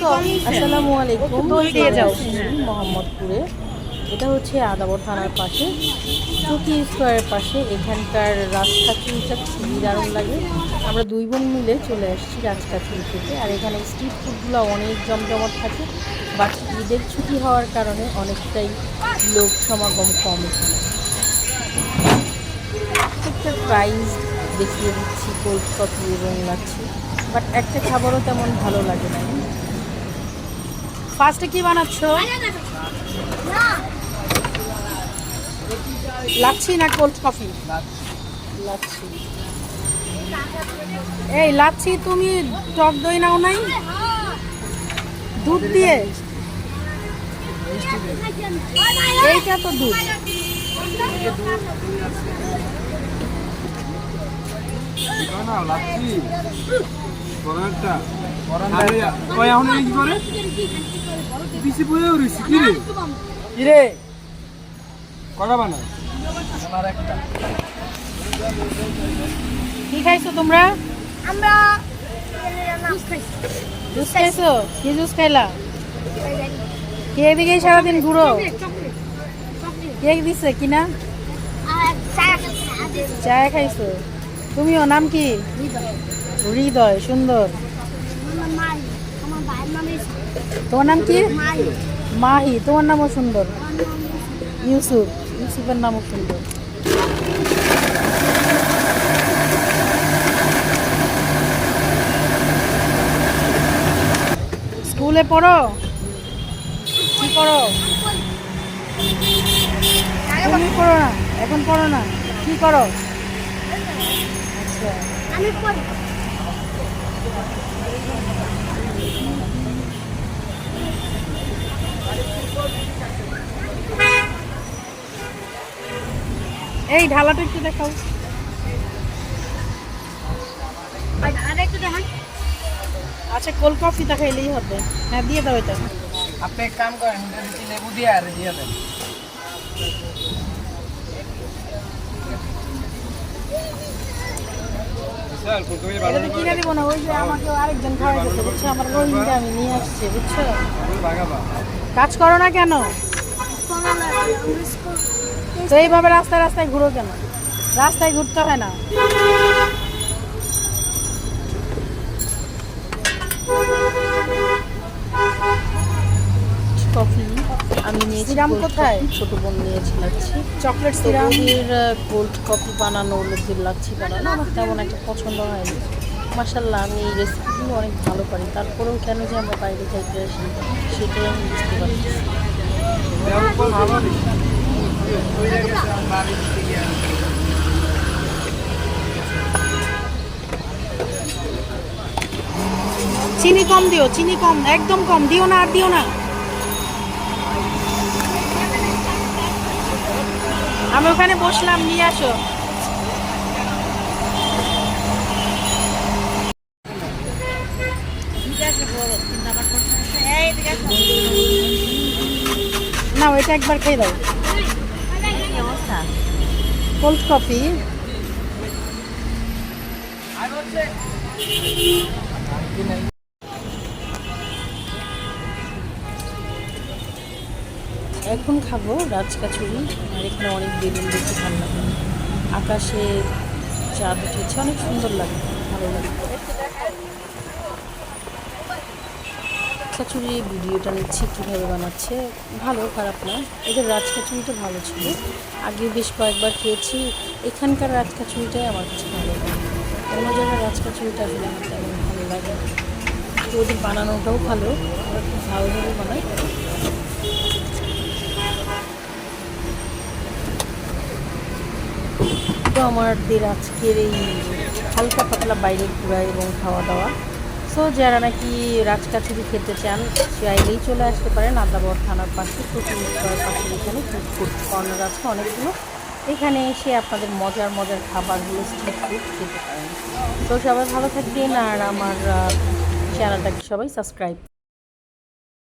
আসসালামু আলাইকুম। মোহাম্মদপুরে এটা হচ্ছে আদাবর থানার পাশে। চকি স্কোয়ারের পাশে এখানকার রাস্তা রাজকাচুরিটা খুবই দারুণ লাগে। আমরা দুই বোন মিলে চলে আসছি রাজকাচুরি থেকে আর এখানে স্ট্রিট ফুডগুলো অনেক জমজমাট থাকে। বাট ঈদের ছুটি হওয়ার কারণে অনেকটাই লোক সমাগম কম এখানে। প্রত্যেকটা প্রাইস দেখিয়ে দিচ্ছি কোল্ড কফি এবং লাচ্ছি বাট একটা খাবারও তেমন ভালো লাগে না। ফার্স্টে কি বানাচ্ছ? লাচ্ছি না কোল্ড কফি লাচ্ছি। এই লাচ্ছি তুমি টক দই নাও নাই? দুধ দিয়ে? এইটা তো দুধ। লাচ্ছি এখন কি করে পিছে রইছি কি রে কি রে কটা বানা আমার একটা। কি খাইছো তোমরা? আমরা জুস খাইছি। জুস খাইছো। কি জুস খাইলা? কে এদিকে সারাদিন ঘুরো? কে দিছে কিনা? চা খাইছো। তুমিও নাম কি? হৃদয়। সুন্দর আমার মাই আমার ভাইয়ের নাম তোমার নাম কি? মাহি। তোমার নামও সুন্দর। ইউসুফ। ইউসুফের নামও সুন্দর। স্কুলে পড়ো? কি পড়ো? তুমি পড়ো না? এখন পড়ো না? কি করো? আচ্ছা। আমি এই ঢালাটা একটু দেখাও। আচ্ছা কোল্ড কফি খাইলেই হবে। হ্যাঁ দিয়ে দাও এটা। আপনি এক কাম করেন লেবু দিয়ে আর দিয়ে দেন। কিনে না, ওই যে আমাকে আমার আমি নিয়ে আসছি, বুঝছ? কাজ করো না কেন? তো এইভাবে রাস্তায় রাস্তায় ঘুরো কেন? রাস্তায় ঘুরতে হয় না কফি আমি নিয়েছি সিরাম কোথায়? ছোট বোন নিয়েছি লাচ্ছি চকলেট সিরাম? কোল্ড কফি বানানো ওদের লাচ্ছি বানানো আমার তেমন একটা পছন্দ হয়নি। মাসাল্লাহ আমি এই রেসিপিগুলো অনেক ভালো পারি। তারপরেও কেন যে আমরা বাইরে খাইতে আসি সেটাই আমি বুঝতে পারছি চিনি কম দিও চিনি কম একদম কম। দিও না আর দিও না। আমি ওখানে বসলাম নিয়ে আসো। না ওইটা একবার খেয়ে দাও। কোল্ড কফি এখন খাব রাজকাচুরি, আর এখানে অনেক বেলুন দেখতে ভালো লাগে আকাশে চাঁদ উঠেছে অনেক সুন্দর লাগে, ভালো লাগে। কাচুরি ভিডিওটা নিচ্ছি, কীভাবে বানাচ্ছে, ভালো, খারাপ না। এদের রাজকাচুরিটা ভালো ছিল। আগে বেশ কয়েকবার খেয়েছি, এখানকার রাজকাচুরিটাই আমার কাছে ভালো লাগে। অন্য জায়গার রাজকাচুরিটা আসলে আমার তেমন ভালো লাগে ওদের বানানোটাও ভালো, ওরা খুব ভালোভাবে বানায়। তো আমাদের আজকের এই হালকা পাতলা বাইরে ঘোরা এবং খাওয়া দাওয়া। সো যারা নাকি রাজকাছুরি খেতে চান চাইলেই চলে আসতে পারেন আদাবর থানার পাশে প্রচুর পাশে এখানে ফুড ফুড কর্নার আছে অনেকগুলো। এখানে এসে আপনাদের মজার মজার খাবারগুলো স্ট্রিট ফুড খেতে পারেন। তো সবাই ভালো থাকবেন আর আমার চ্যানেলটাকে সবাই সাবস্ক্রাইব